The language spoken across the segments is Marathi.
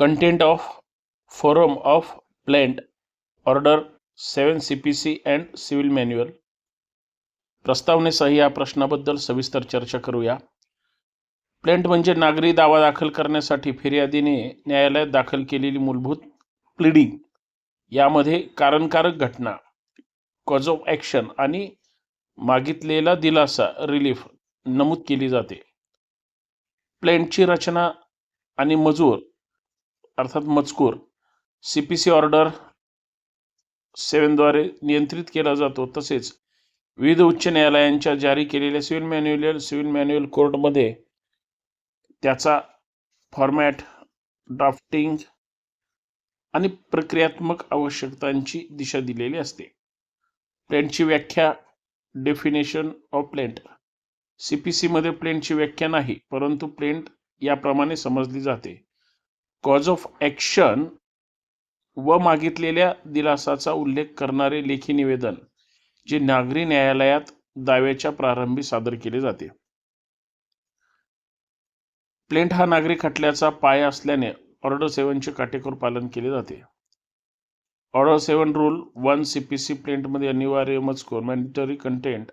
Content of form of plaint order seven C P C and civil manual प्रस्तावनेसह या प्रश्नाबद्दल सविस्तर चर्चा करूया. प्लेंट म्हणजे नागरी दावा दाखल करण्यासाठी फिर्यादीने न्यायालयात दाखल केलेली मूलभूत प्लिडिंग यामध्ये कारणकारक घटना कॉज ऑफ ॲक्शन आणि मागितलेला दिलासा रिलीफ नमूद केली जाते. प्लेंटची रचना आणि मजूर अर्थात मजकूर. सी पी सी ऑर्डर सेवनद्वारे नियंत्रित केला जातो. तसेच विविध उच्च न्यायालयांच्या जारी केलेल्या सिव्हिल मॅन्युअल सिव्हिल मॅन्युअल कोर्टमध्ये त्याचा फॉर्मॅट ड्राफ्टिंग आणि प्रक्रियात्मक आवश्यकतांची दिशा दिलेली असते. प्लेंटची व्याख्या definition of plaint C P सीमध्ये प्लेंटची व्याख्या नाही परंतु प्लेंट याप्रमाणे समजली जाते. कॉज ऑफ ॲक्शन व मागितलेल्या दिलासाचा उल्लेख करणारे लेखी निवेदन जे नागरी न्यायालयात दाव्याच्या प्रारंभी सादर केले जाते. प्लेंट हा नागरी खटल्याचा पाया असल्याने ऑर्डर सेवनचे काटेकोर पालन केले जाते. Order seven rule one C P C प्लेंटमध्ये अनिवार्य मजकूर मॅन्डेटरी कंटेंट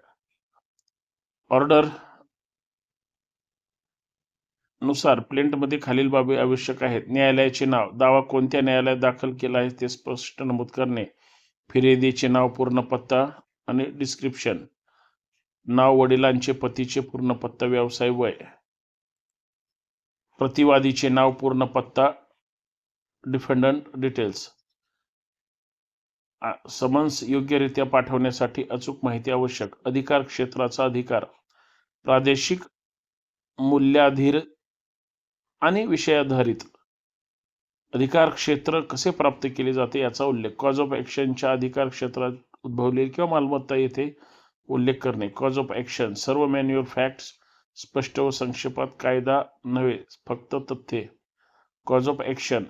ऑर्डर नुसार प्लेंटमध्ये खालील बाबी आवश्यक आहेत. न्यायालयाचे नाव दावा कोणत्या न्यायालयात दाखल केला आहे ते स्पष्ट नमूद करणे फिर्यादीचे नाव पूर्ण पत्ता आणि डिस्क्रिप्शन नाव वडिलांचे पतीचे पूर्ण पत्ता व्यवसाय वय. प्रतिवादीचे नाव पूर्ण पत्ता डिफेंडंट डिटेल्स समन्स योग्यरित्या पाठवण्यासाठी अचूक माहिती आवश्यक. अधिकार क्षेत्राचा अधिकार. प्रादेशिक मूल्याधीर आणि विषयाधारित अधिकार क्षेत्र कसे प्राप्त केले जाते याचा उल्लेख कॉज ऑफ ॲक्शनच्या अधिकार क्षेत्रात उद्भवलेली किंवा मालमत्ता येथे उल्लेख करणे. कॉज ऑफ ॲक्शन सर्व मॅन्युअल फॅक्ट्स स्पष्ट व संक्षेपात कायदा नव्हे फक्त तथ्ये. कॉज ऑफ ॲक्शन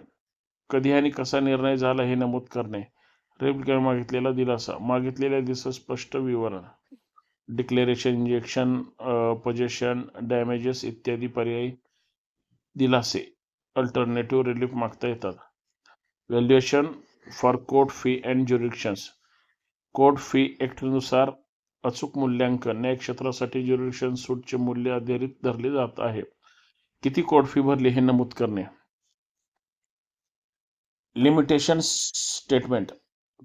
कधी आणि कसा निर्णय झाला हे नमूद करणे. रेप किंवा मागितलेला दिलासा मागितलेल्या दिवस स्पष्ट विवरण. डिक्लेरेशन इंजेक्शन पजेशन डॅमेजेस इत्यादी पर्यायी दिलासे अल्टरनेटिव्ह रिलीफ मागता येतात. Valuation for court fee and jurisdictions court fee ॲक्टनुसार अचूक मूल्यांकन न्याय क्षेत्रासाठी ज्युरिक्शन सूटचे मूल्य आधारित धरले जात आहे. किती कोर्ट फी भरली हे नमूद करणे. लिमिटेशन स्टेटमेंट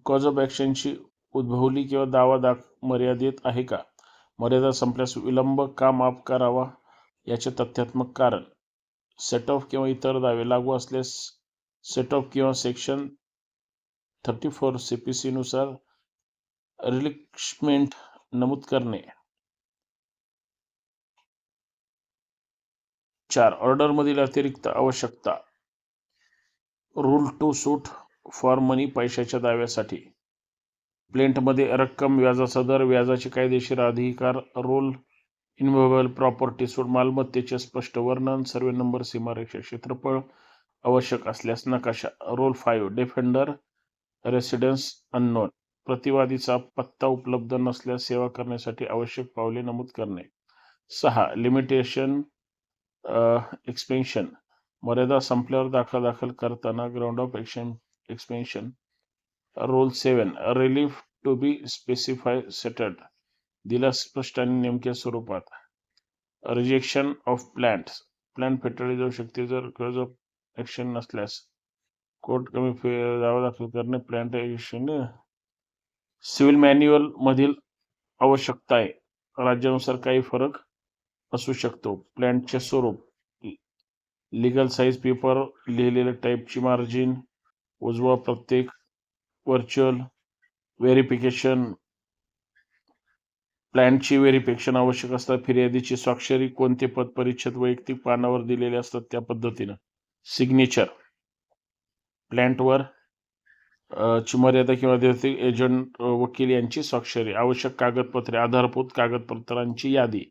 कॉज ऑफ ॲक्शनची उद्भवली किंवा दावा दाख मर्यादित आहे का? मर्यादा संपल्यास विलंब का माफ करावा? याचे तथ्यात्मक कारण. सेट ऑफ किंवा इतर दावे लागू असल्यास सेट ऑफ किंवा section thirty four C P सीनुसार relinquishment नमूद करणे. चार ऑर्डरमधील अतिरिक्त आवश्यकता. Rule two suit for money पैशाच्या दाव्यासाठी. प्लेंटमध्ये रक्कम व्याजाचा दर व्याजाचे कायदेशीर अधिकार रोल इनव्हेबल प्रॉपर्टीसूड मालमत्तेचे स्पष्ट वर्णन सर्वे नंबर सीमारेषा क्षेत्रफळ आवश्यक असल्यास नकाशा. Rule five defender residence unknown प्रतिवादीचा पत्ता उपलब्ध नसल्यास सेवा करण्यासाठी आवश्यक पावले नमूद करणे. सहा लिमिटेशन एक्सपेन्शन मर्यादा संपल्यावर दाखला दाखल करताना ground of action expansion rule seven relief to be specify settled दिला स्पष्ट आणि नेमक्या स्वरूपात. रिजेक्शन ऑफ प्लॅन्ट प्लॅन फेटाळली जाऊ शकते जर कर्ज ऑफ ॲक्शन नसल्यास. कोर्ट कमी दावा दाखल करणे प्लॅन्ट ऍक्शन सिव्हिल मॅन्युअल मधील आवश्यकता आहे. राज्यानुसार काही फरक असू शकतो. प्लॅन्टचे स्वरूप. लिगल साईज पेपर लिहिलेल्या टाईपची मार्जिन उजवा प्रत्येक व्हर्च्युअल व्हेरिफिकेशन प्लॅनची व्हेरिफिकेशन आवश्यक असतात फिर्यादीची स्वाक्षरी कोणते पद परिच्छेद वैयक्तिक पानावर दिलेले असतात त्या पद्धतीनं. सिग्नेचर प्लॅन्टवर ची मर्यादा किंवा एजंट वकील यांची स्वाक्षरी. आवश्यक कागदपत्रे आधारभूत कागदपत्रांची यादी.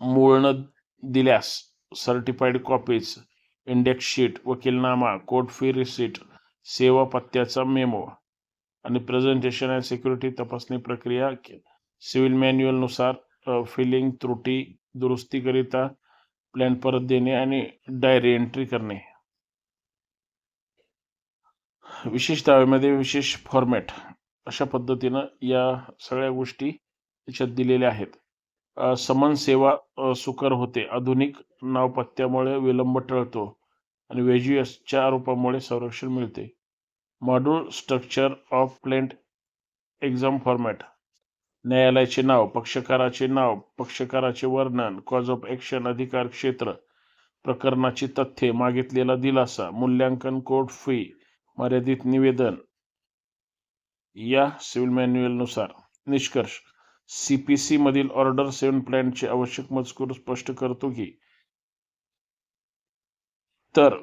मूळनं दिल्यास सर्टिफाईड कॉपीज इंडेक्स शीट वकीलनामा कोर्ट फी रिसीट सेवा पत्त्याचा मेमो आणि प्रेझेंटेशन अँड सिक्युरिटी तपासणी प्रक्रिया सिव्हिल मॅन्युअलनुसार फिलिंग त्रुटी दुरुस्तीकरिता प्लॅन परत देणे आणि डायरी एंट्री करणे. विशेष दाव्यामध्ये विशेष फॉर्मॅट अशा पद्धतीनं या सगळ्या गोष्टी याच्यात दिलेल्या आहेत. समन सेवा सुकर होते. आधुनिक नावपत्त्यामुळे विलंब टळतो आणि वेज्युअसच्या आरोपामुळे संरक्षण मिळते. Module structure of plaint exam format न्यायालयाचे नाव पक्षकाराचे नाव पक्षकाराचे वर्णन कॉज ऑफ ॲक्शन अधिकार क्षेत्र प्रकरणाची तथ्ये मागितलेला दिलासा मूल्यांकन कोर्ट फी मर्यादित निवेदन. या सिव्हिल मॅन्युअलनुसार निष्कर्ष सीपीसी मधील ऑर्डर सेवन प्लॅनचे आवश्यक मजकूर स्पष्ट करतो की तर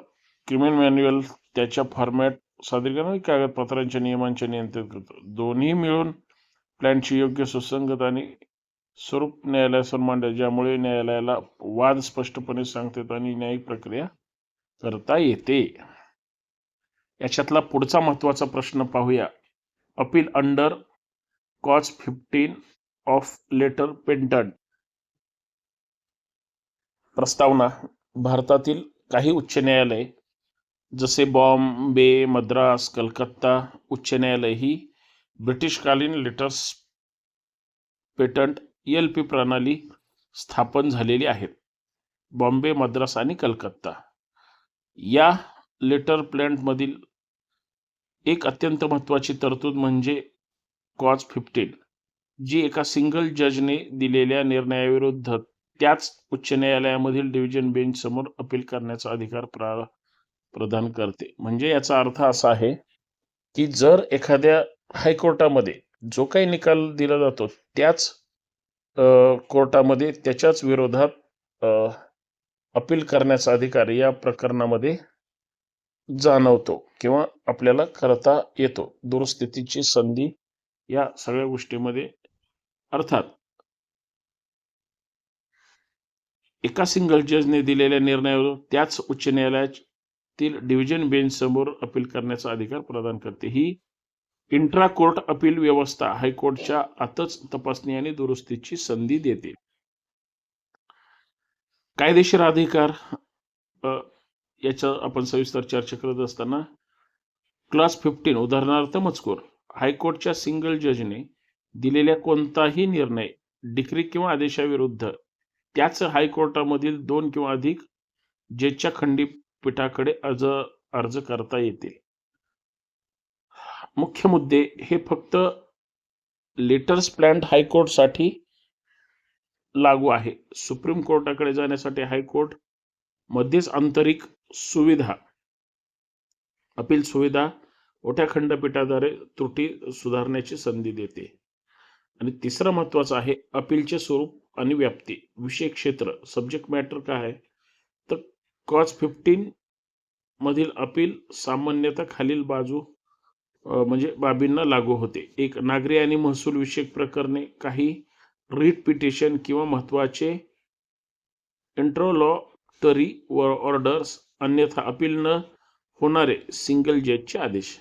क्रिमिनल मॅन्युअल त्याच्या फॉर्मॅट सादरीकरण कागदपत्रांच्या नियमांचे नियंत्रित करतो. दोन्ही मिळून प्लॅनची योग्य सुसंगत आणि स्वरूप न्यायालयासमोर मांडले ज्यामुळे न्यायालयाला वाद स्पष्टपणे सांगतात आणि न्यायिक प्रक्रिया करता येते. याच्यातला पुढचा महत्त्वाचा प्रश्न पाहूया. Appeal under cause fifteen of letter patent प्रस्तावना. भारतातील काही उच्च न्यायालय जसे बॉम्बे मद्रास कलकत्ता उच्च न्यायालय ही ब्रिटिशकालीन लेटर्स पेटंट एल पी प्रणाली स्थापन झालेली आहेत. बॉम्बे मद्रास आणि कलकत्ता. या लेटर प्लॅन्टमधील एक अत्यंत महत्त्वाची तरतूद म्हणजे कॉज फिफ्टीन जी एका सिंगल जजने दिलेल्या निर्णयाविरुद्ध त्याच उच्च न्यायालयामधील डिव्हिजन बेंच समोर अपील करण्याचा अधिकार प्रा प्रदान करते. म्हणजे याचा अर्थ असा आहे की जर एखाद्या हायकोर्टामध्ये जो काही निकाल दिला जातो त्याच कोर्टामध्ये त्याच्याच विरोधात अपील करण्याचा अधिकार या प्रकरणामध्ये जाणवतो किंवा आपल्याला करता येतो. दुरुस्थितीची संधी या सगळ्या गोष्टीमध्ये अर्थात एका सिंगल जजने दिलेल्या निर्णयावर त्याच उच्च न्यायालयातील डिव्हिजन बेंच समोर अपील करण्याचा अधिकार प्रदान करते. ही इंट्रा कोर्ट अपील व्यवस्था हायकोर्टच्या आतच तपासणी आणि दुरुस्तीची संधी देते. कायदेशीर अधिकार याचा याच्या आपण सविस्तर चर्चा करत असताना क्लास फिफ्टीन उदाहरणार्थ मजकूर. हायकोर्टच्या सिंगल जजने दिलेल्या कोणताही निर्णय डिक्री किंवा आदेशाविरुद्ध त्याच हायकोर्टामधील दोन किंवा अधिक जजच्या खंडपीठाकडे अर्ज अर्ज करता येतील. मुख्य मुद्दे हे फक्त लेटर्स प्लॅन्ट हायकोर्टसाठी लागू आहे. सुप्रीम कोर्टाकडे जाण्यासाठी हायकोर्ट मध्येच आंतरिक सुविधा अपील सुविधा मोठ्या खंडपीठाद्वारे त्रुटी सुधारण्याची संधी देते. आणि तिसरं महत्वाचं आहे अपीलचे स्वरूप आणि व्याप्ती. विषय क्षेत्र सब्जेक्ट मॅटर काय आहे? तर कॉज फिफ्टीन मधील अपील सामान्यतः खालील बाजू म्हणजे बाबींना लागू होते. एक नागरी आणि महसूल विषयक प्रकरणे काही रीट पिटिशन किंवा महत्त्वाचे इंट्रोलॉटरी व ऑर्डर्स अन्यथा अपील न होणारे सिंगल जजचे आदेश.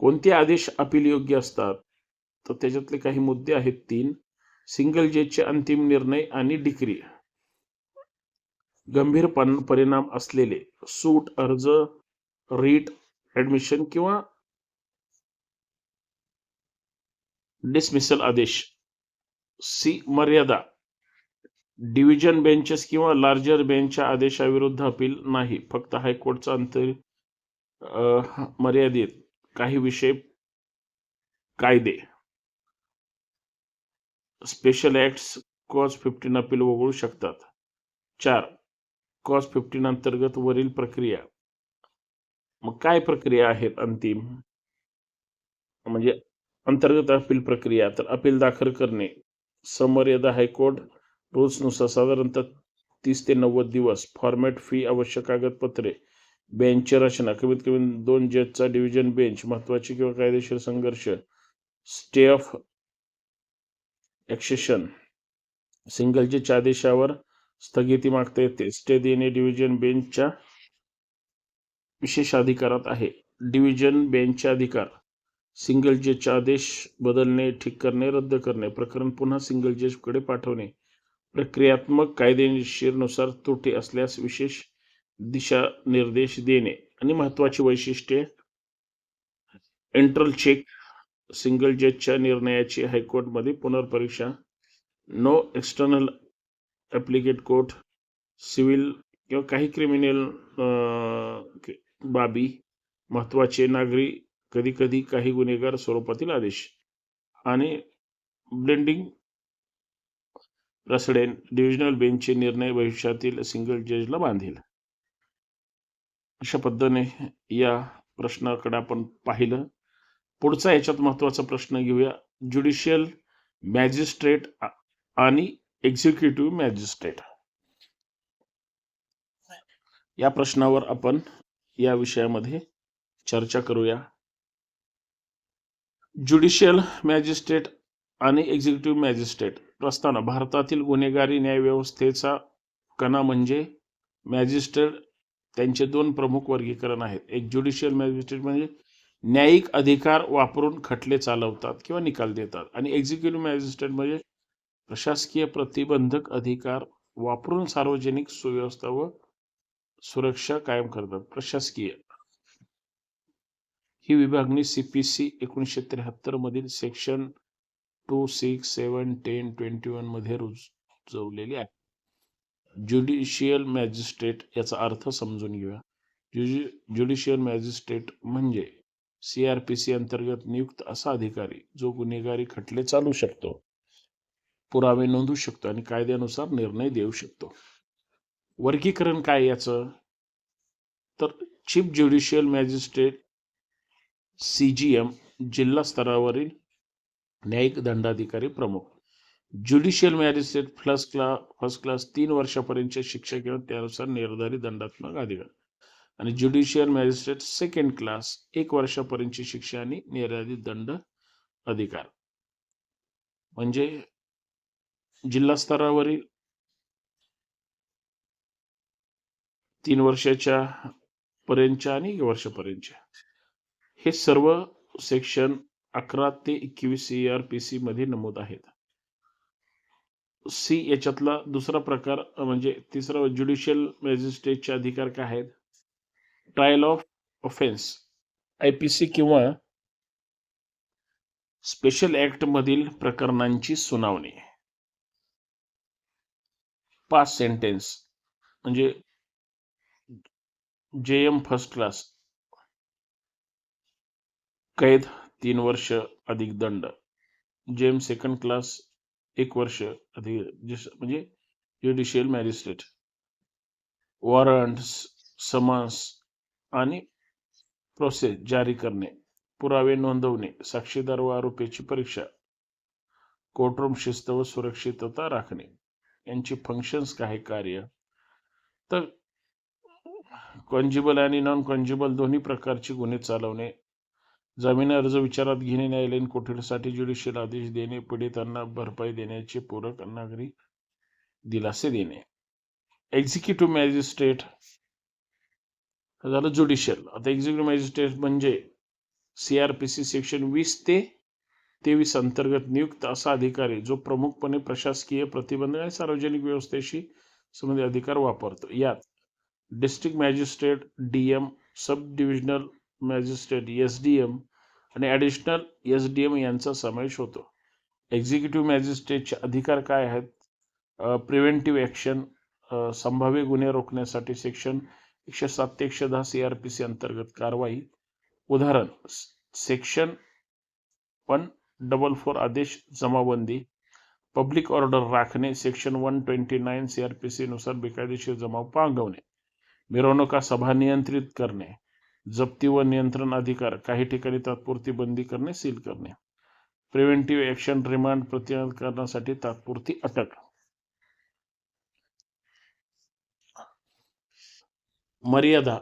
कोणते आदेश अपील योग्य असतात? तर त्याच्यातले काही मुद्दे आहेत तीन. सिंगल जजचे अंतिम निर्णय आणि डिक्री गंभीर परिणाम असलेले सूट अर्ज रीट ऍडमिशन किंवा डिसमिसल आदेश. सी मर्यादा. डिव्हिजन बेंचेस किंवा लार्जर बेंचच्या आदेशाविरुद्ध अपील नाही. फक्त हायकोर्टचा अंतर मर्यादित काही विषय कायदे. Special acts cause fifteen appeal वगळू शकतात. चार कॉज फिफ्टीन अंतर्गत वरील प्रक्रिया. मग काय प्रक्रिया आहेत अंतिम? म्हणजे अंतर्गत अपील प्रक्रिया तर अपील दाखल करणे. समर्यादा हायकोर्ट रूल्सनुसार साधारणतः तीस ते नव्वद दिवस फॉर्मॅट फी आवश्यक कागदपत्रे बेंचची रचना कमीत कमी दोन जजचा डिव्हिजन बेंच महत्त्वाचे किंवा कायदेशीर संघर्ष स्टे ऑफ ॲक्सेशन सिंगल जजच्या आदेशावर स्थगिती मागता येते. स्टे देणे डिव्हिजन बेंचच्या विशेष अधिकारात आहे. डिव्हिजन बेंचचे अधिकार सिंगल जजचे आदेश बदलणे ठीक करणे रद्द करणे. प्रकरण पुन्हा सिंगल जजकडे पाठवणे. प्रक्रियात्मक कायदेशीरनुसार त्रुटी असल्यास विशेष दिशानिर्देश देणे. आणि महत्वाची वैशिष्ट्ये एंट्रल चेक सिंगल जजच्या निर्णयाची हायकोर्टमध्ये पुनर्परीक्षा no external appellate court civil किंवा काही क्रिमिनल बाबी महत्त्वाचे नागरी कधीकधी काही गुन्हेगार स्वरूपातील आदेश आणि ब्लेंडिंग प्रेसिडेंट डिव्हिजनल बेंचचे निर्णय भविष्यातील सिंगल जजला बांधील. अशा पद्धतीने या प्रश्नाकडे आपण पाहिलं. पुढचा याच्यात महत्त्वाचा प्रश्न घेऊया. ज्युडिशियल मॅजिस्ट्रेट आणि एक्झिक्युटिव्ह मॅजिस्ट्रेट या प्रश्नावर आपण या विषयामध्ये चर्चा करूया. ज्युडिशियल मॅजिस्ट्रेट आणि एक्झिक्युटिव्ह मॅजिस्ट्रेट प्रस्तावना भारतातील गुन्हेगारी न्यायव्यवस्थेचा कणा म्हणजे मॅजिस्ट्रेट. त्यांचे दोन प्रमुख वर्गीकरण आहेत. एक ज्युडिशियल मॅजिस्ट्रेट म्हणजे न्यायिक अधिकार वापरून खटले चालवतात किंवा निकाल देतात आणि एक्झिक्युटिव्ह मॅजिस्ट्रेट म्हणजे प्रशासकीय प्रतिबंधक अधिकार वापरून सार्वजनिक सुव्यवस्था व सुरक्षा कायम करतात. प्रशासकीय ही विभागणी सीपीसी एकोणीसशे त्र्याहत्तर मधील section two six seven ten twenty वनमध्ये रुजवलेली आहे. ज्युडिशियल मॅजिस्ट्रेट याचा अर्थ समजून घेऊया. ज्युजि ज्युडिशियल मॅजिस्ट्रेट म्हणजे सी आर पी सी अंतर्गत नियुक्त असा अधिकारी जो गुन्हेगारी खटले चालू शकतो पुरावे नोंदवू शकतो आणि कायद्यानुसार निर्णय देऊ शकतो. वर्गीकरण काय याचं? तर chief judicial magistrate C G M जिल्हा स्तरावरील न्यायिक दंडाधिकारी प्रमुख. Judicial magistrate first class first class तीन वर्षापर्यंतचे शिक्षा किंवा त्यानुसार निर्धारित दंडात्मक अधिकार. आणि ज्युडिशियल मॅजिस्ट्रेट सेकंड क्लास एक वर्षापर्यंतची शिक्षा आणि निर्धारित दंड अधिकार. म्हणजे जिल्हा स्तरावरील तीन वर्षाच्या पर्यंतच्या आणि एक वर्षापर्यंतच्या. हे सर्व सेक्शन अकरा ते एकवीस सी आर पी सी मध्ये नमूद आहेत. सी याच्यातला दुसरा प्रकार म्हणजे तिसरा ज्युडिशियल मॅजिस्ट्रेटचे अधिकार काय आहेत? Trial of offence I P C किंवा स्पेशल ऍक्ट मधील प्रकरणांची सुनावणी. पाच सेंटेन्स म्हणजे जे एम फर्स्ट क्लास कैद तीन वर्ष अधिक दंड. जेम सेकंड क्लास एक वर्ष अधिक म्हणजे ज्युडिशियल मॅजिस्ट्रेट वॉरंट्स समन्स आणि प्रोसेस जारी करणे पुरावे नोंदवणे साक्षीदार व आरोपीची परीक्षा कोर्टरूम शिस्त व सुरक्षितता राखणे यांची फंक्शन्स काय कार्य? तर कॉन्जिबल आणि नॉन कॉन्जिबल दोन्ही प्रकारची गुन्हे चालवणे जामीन अर्ज विचारात घेणे न्यायालयीन कोठडीसाठी ज्युडिशियल आदेश देणे पीडितांना भरपाई देण्याचे पूरक नागरी दिलासे देणे. एक्झिक्युटिव्ह मॅजिस्ट्रेट झालं ज्युडिशियल. आता एक्झिक्युटिव्ह मॅजिस्ट्रेट म्हणजे C R P C section वीस ते तेवीस अंतर्गत नियुक्त असा अधिकारी जो प्रमुखपणे प्रशासकीय प्रतिबंध आणि सार्वजनिक व्यवस्थेशी संबंधित अधिकार वापरतो. यात district magistrate DM sub divisional magistrate S D M आणि ॲडिशनल एस डी एम यांचा समावेश होतो. एक्झिक्युटिव्ह मॅजिस्ट्रेटचे अधिकार काय आहेत? प्रिव्हेंटिव्ह ॲक्शन संभाव्य गुन्हे रोखण्यासाठी सेक्शन एकशे सात ते एकशे दहा सी आर पी सी अंतर्गत कारवाई. उदाहरण सेक्शन वन डबल फोर आदेश जमाबंदी पब्लिक ऑर्डर राखणे section one twenty nine C R P C नुसार बेकायदेशीर जमाव पांगवणे. मिरवणुका सभा नियंत्रित करणे. जप्ती व नियंत्रण अधिकार काही ठिकाणी तात्पुरती बंदी करणे सील करणे. प्रिव्हेंटिव्ह ॲक्शन रिमांड प्रतिबंध करण्यासाठी तात्पुरती अटक. मर्यादा.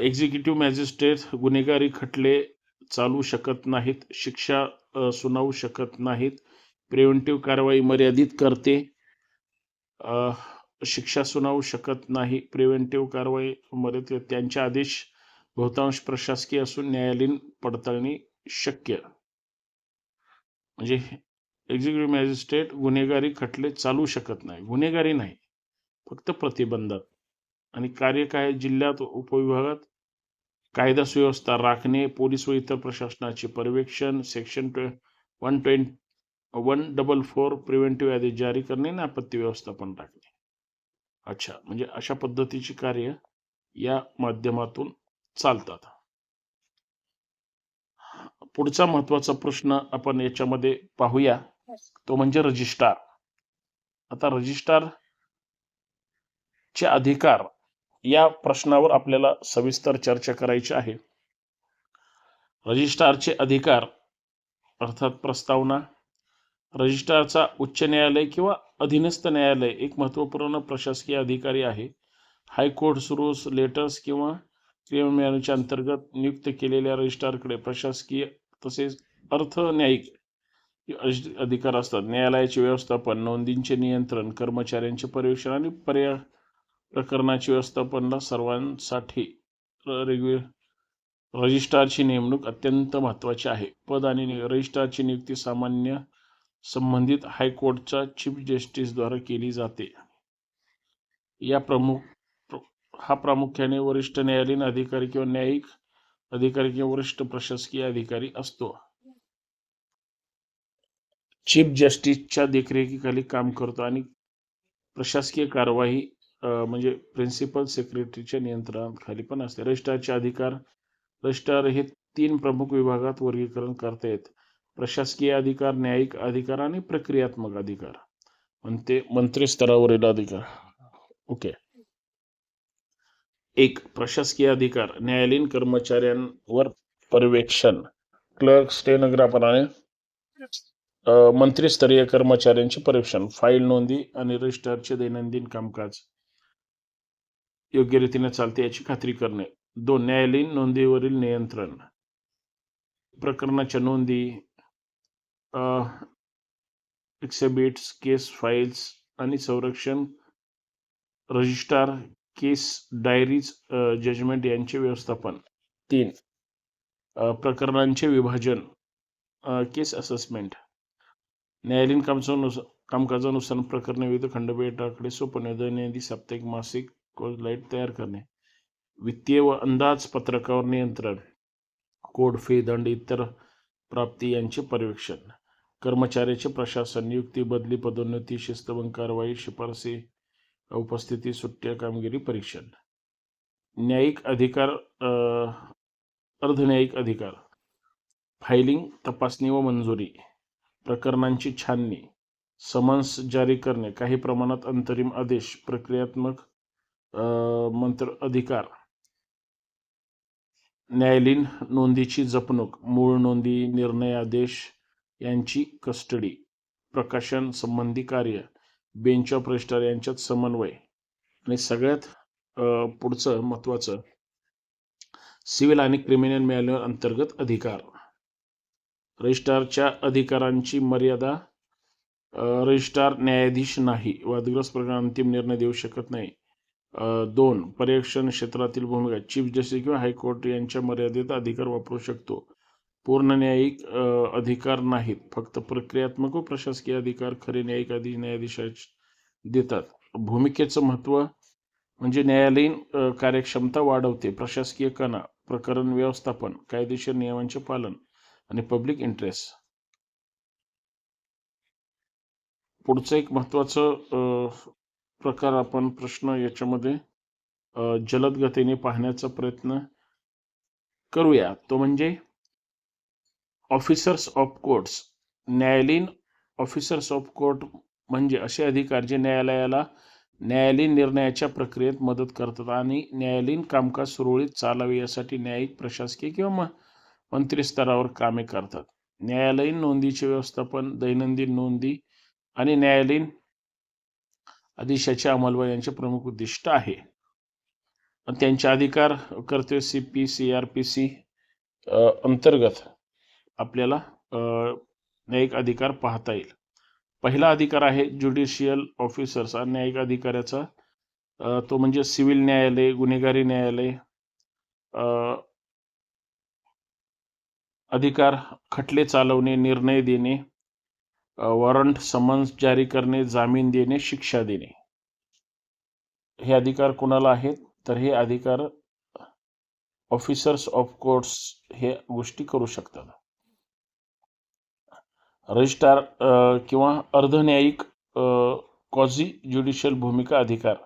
एक्झिक्युटिव्ह मॅजिस्ट्रेट गुन्हेगारी खटले चालू शकत नाहीत शिक्षा सुनावू शकत नाहीत. प्रिव्हेंटिव्ह कारवाई मर्यादित करते. अ, शिक्षा सुनावू शकत नाही. प्रिव्हेंटिव्ह कारवाई मर्यादित त्यांचे आदेश बहुतांश प्रशासकीय असून न्यायालयीन पडताळणी शक्य. म्हणजे एक्झिक्युटिव्ह मॅजिस्ट्रेट गुन्हेगारी खटले चालू शकत नाही. गुन्हेगारी नाही. फक्त प्रतिबंधात. आणि कार्य काय? जिल्ह्यात उपविभागात कायदा सुव्यवस्था राखणे पोलीस व इतर प्रशासनाचे पर्यवेक्षण section one twenty one double four preventive आदेश जारी करणे आणि आपत्ती व्यवस्थापन राखणे. अच्छा म्हणजे अशा पद्धतीची कार्य या माध्यमातून चालतात. पुढचा महत्त्वाचा प्रश्न आपण याच्यामध्ये पाहूया. तो म्हणजे रजिस्ट्रार. आता रजिस्ट्रार चे अधिकार या प्रश्नावर आपल्याला सविस्तर चर्चा करायची आहे. रजिस्ट्रारचे अधिकार अर्थात प्रस्तावना रजिस्ट्रारचा उच्च न्यायालय किंवा अधीनस्थ न्यायालय एक महत्त्वपूर्ण प्रशासकीय अधिकारी आहे. हायकोर्ट रूल्स लेटर्स किंवा क्रिमिनलच्या अंतर्गत नियुक्त केलेल्या रजिस्ट्रारकडे प्रशासकीय तसेच अर्थ न्यायिक अधिकार असतात. न्यायालयाचे व्यवस्थापन नोंदींचे नियंत्रण कर्मचाऱ्यांचे पर्यवेक्षण आणि पर्या प्रकरणाचे व्यवस्थापनला सर्वांसाठी रजिस्ट्रारची नेमणूक अत्यंत महत्त्वाची आहे. पद आणि रजिस्ट्रारची नियुक्ती सामान्य संबंधित हायकोर्टच्या चीफ जस्टिसद्वारे केली जाते. या प्रमुख हा प्रामुख्याने वरिष्ठ न्यायालयीन अधिकारी किंवा न्यायिक अधिकारी किंवा वरिष्ठ प्रशासकीय अधिकारी असतो. चीफ जस्टिसच्या देखरेखीखाली काम करतो आणि प्रशासकीय कारवाई म्हणजे प्रिन्सिपल सेक्रेटरीच्या नियंत्रणाखाली पण असते. रजिस्ट्रारचे अधिकार रजिस्ट्रार हे तीन प्रमुख विभागात वर्गीकरण करता येत. प्रशासकीय अधिकार न्यायिक अधिकार आणि प्रक्रियात्मक अधिकार. म्हणते मंत्री स्तरावरील अधिकार. ओके. एक प्रशासकीय अधिकार न्यायालयीन कर्मचाऱ्यांवर पर्यवेक्षण. क्लर्क स्टेनोग्राफर आणि मंत्रीस्तरीय कर्मचाऱ्यांचे पर्यवेक्षण. फाईल नोंदी आणि रजिस्टरचे दैनंदिन कामकाज. योग्य रीतीने चालते याची खात्री करणे. दोन न्यायालयीन नोंदीवरील नियंत्रण. प्रकरणाच्या नोंदी एक्सेबिट्स केस फाईल्स आणि संरक्षण रजिस्ट्रार केस डायरीज जजमेंट यांचे व्यवस्थापन. तीन. प्रकरणांचे विभाजन. केस असेसमेंट न्यायालयीन कामकाजानुसार कामकाजानुसार प्रकरणे विविध खंडपीठाकडे सोपवणे दैनंदिन साप्ताहिक मासिक लाइट तयार करणे. वित्तीय व अंदाजपत्रकावर नियंत्रण. कोड फी दंड इतर प्राप्ती यांचे पर्यवेक्षण. कर्मचाऱ्याचे प्रशासन नियुक्ती बदली पदोन्नती शिस्तभंग कारवाई शिफारसी उपस्थिती सुट्ट्या कामगिरी परीक्षण. न्यायिक अधिकार अर्धन्यायिक अधिकार. फायलिंग तपासणी व मंजुरी. प्रकरणांची छाननी. समन्स जारी करणे. काही प्रमाणात अंतरिम आदेश. प्रक्रियात्मक मंत्र अधिकार. न्यायालयीन नोंदीची जपणूक. मूळ नोंदी निर्णय आदेश. यांची कस्टडी प्रकाशन संबंधी कार्य बेंच ऑफ रजिस्टर यांच्यात समन्वय आणि सगळ्यात पुढचं महत्वाचं सिव्हिल आणि क्रिमिनल न्यायालय अंतर्गत अधिकार. रजिस्ट्रारच्या अधिकारांची मर्यादा रजिस्ट्रार न्यायाधीश नाही वादग्रस्त प्रकरण अंतिम निर्णय देऊ शकत नाही. दोन पर्यवेक्षण क्षेत्रातील भूमिका चीफ जस्टिस किंवा हायकोर्ट यांच्या मर्यादेत अधिकार वापरू शकतो. पूर्ण न्यायिक अधिकार नाहीत. फक्त प्रक्रियात्मक व प्रशासकीय अधिकार खरे न्यायिक अधि न्यायाधीश देतात. भूमिकेचं महत्त्व म्हणजे न्यायालयीन कार्यक्षमता वाढवते. प्रशासकीय कणा प्रकरण व्यवस्थापन कायदेशीर नियमांचे पालन आणि पब्लिक इंटरेस्ट. पुढचं एक महत्त्वाचं प्रकार आपण प्रश्न याच्यामध्ये जलद गतीने पाहण्याचा प्रयत्न करूया. तो म्हणजे ऑफिसर्स ऑफ कोर्ट्स न्यायालयीन ऑफिसर्स ऑफ कोर्ट म्हणजे असे अधिकार जे न्यायालयाला न्यायालयीन निर्णयाच्या प्रक्रियेत मदत करतात आणि न्यायालयीन कामकाज सुरळीत चालावे यासाठी न्यायिक प्रशासकीय किंवा मंत्री स्तरावर कामे करतात. न्यायालयीन नोंदीचे व्यवस्थापन दैनंदिन नोंदी आणि न्यायालयीन आदेशाची अंमलबजावणी यांचे प्रमुख उद्दिष्ट आहे. त्यांचे अधिकार कर्तव्य C P C R P C अंतर्गत आपल्याला न्यायिक अधिकार पाहता येईल. पहिला अधिकार आहे ज्युडिशियल ऑफिसर्स. न्यायिक अधिकाऱ्याचा तो म्हणजे सिव्हिल न्यायालय गुन्हेगारी न्यायालय अधिकार खटले चालवणे निर्णय देणे वॉरंट समन्स जारी करणे जामीन देणे शिक्षा देणे. हे अधिकार कोणाला आहेत? तर हे अधिकार ऑफिसर्स ऑफ कोर्ट्स हे गोष्टी करू शकतात. रजिस्ट्रार किंवा अर्धन्यायिक कॉझी ज्युडिशियल भूमिका अधिकार.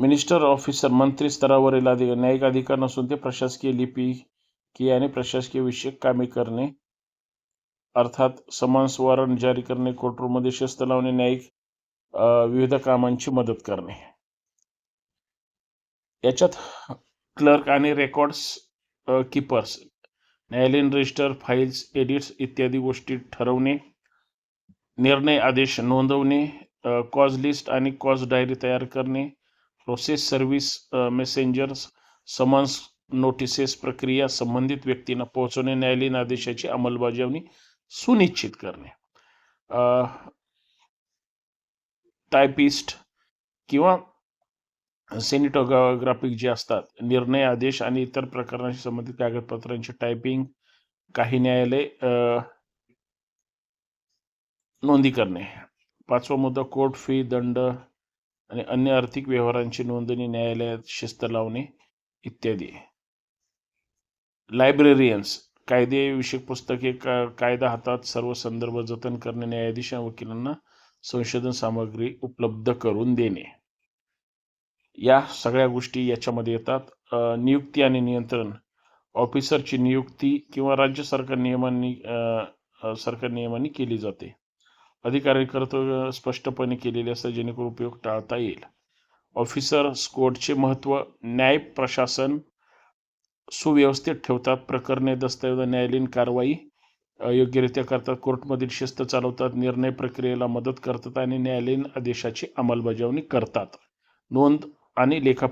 मिनिस्टर ऑफिसर मंत्री स्तरावरील अधिकार न्यायिक अधिकार नसून ते प्रशासकीय लिपी की आणि प्रशासकीय विषयक कामे करणे अर्थात समन्स वॉरंट जारी करणे कोर्टरूममध्ये शिस्त लावणे न्यायिक विविध कामांची मदत करणे. याच्यात क्लर्क आणि रेकॉर्ड्स कीपर्स न्यायालयीन रजिस्टर फाईल्स एडिट्स इत्यादी गोष्टी ठरवणे निर्णय आदेश नोंदवणे कॉज लिस्ट आणि कॉज डायरी तयार करणे process service messengers summons notices प्रक्रिया संबंधित व्यक्तींना पोहोचवणे न्यायालयीन आदेशाची अंमलबजावणी सुनिश्चित करणे. टायपिस्ट किंवा सेनिटोग्राफिक जे असतात निर्णय आदेश आणि इतर प्रकरणाशी संबंधित कागदपत्रांची टायपिंग काही न्यायालय नोंदी करणे. पाचवा मुद्दा कोर्ट फी दंड आणि अन्य आर्थिक व्यवहारांची नोंदणी न्यायालयात शिस्त लावणे इत्यादी. लायब्ररियन्स कायदेविषयक पुस्तके का कायदा हातात सर्व संदर्भ जतन करणे न्यायाधीश वकिलांना संशोधन सामग्री उपलब्ध करून देणे. या सगळ्या गोष्टी याच्यामध्ये येतात. नियुक्ती आणि नियंत्रण. ऑफिसरची नियुक्ती किंवा राज्य सरकार नियमांनी सरकार नियमांनी केली जाते. अधिकारी कर्तव्य स्पष्टपणे केलेले असतात जेणेकरून उपयोग टाळता येईल. ऑफिसर कोर्टचे महत्त्व न्याय प्रशासन सुव्यवस्थित ठेवतात. प्रकरणे दस्तऐवज न्यायालयीन कारवाई योग्यरित्या करतात. कोर्टमधील शिस्त चालवतात. निर्णय प्रक्रियेला मदत करतात आणि न्यायालयीन आदेशाची अंमलबजावणी करतात. नोंद आणि लेखा